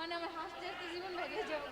মানে আমার হাসতে হাসতে জীবন ভেঙে যাব।